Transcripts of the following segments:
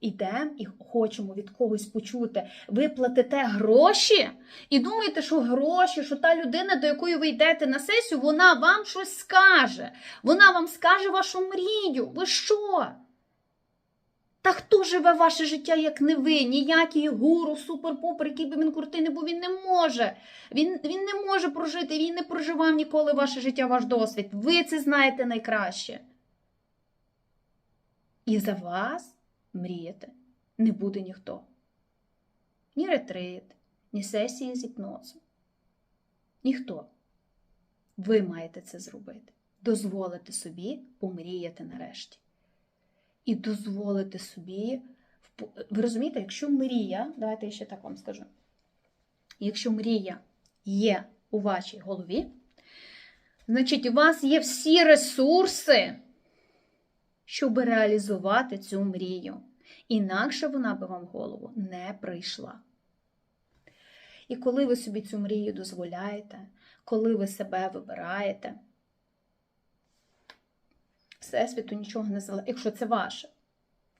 ідемо і хочемо від когось почути, ви платите гроші і думаєте, що гроші, що та людина, до якої ви йдете на сесію, вона вам щось скаже. Вона вам скаже вашу мрію. Ви що? Та хто живе ваше життя, як не ви? Ніякий гуру, супер-пупер, який би він крутий був, він не може. Він, він не може прожити, він не проживав ніколи ваше життя, ваш досвід. Ви це знаєте найкраще. І за вас мріяти не буде ніхто. Ні ретрит, ні сесії з гіпнозу. Ніхто. Ви маєте це зробити. Дозволити собі помріяти нарешті. І дозволити собі. Ви розумієте, якщо мрія, давайте я ще так вам скажу. Якщо мрія є у вашій голові, значить, у вас є всі ресурси, щоб реалізувати цю мрію. Інакше вона би вам в голову не прийшла. І коли ви собі цю мрію дозволяєте, коли ви себе вибираєте, Всесвіту нічого не залежить, якщо це ваше.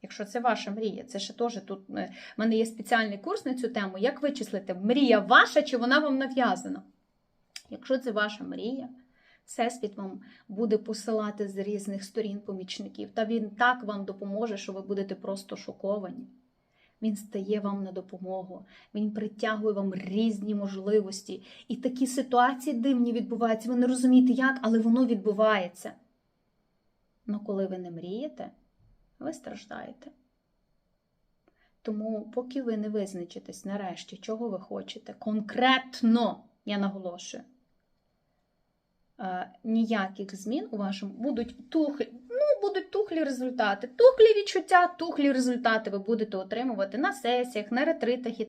Якщо це ваша мрія, це ще теж тут е, в мене є спеціальний курс на цю тему. Як вичислити, мрія ваша чи вона вам нав'язана? Якщо це ваша мрія, Всесвіт вам буде посилати з різних сторін помічників, та він так вам допоможе, що ви будете просто шоковані. Він стає вам на допомогу, він притягує вам різні можливості. І такі ситуації дивні відбуваються. Ви не розумієте, як, але воно відбувається. Ну, коли ви не мрієте, ви страждаєте. Тому, поки ви не визначитесь нарешті, чого ви хочете, конкретно, я наголошую, ніяких змін у вашому будуть тухлі, ну, будуть тухлі результати. Тухлі відчуття, тухлі результати ви будете отримувати на сесіях, на ретритах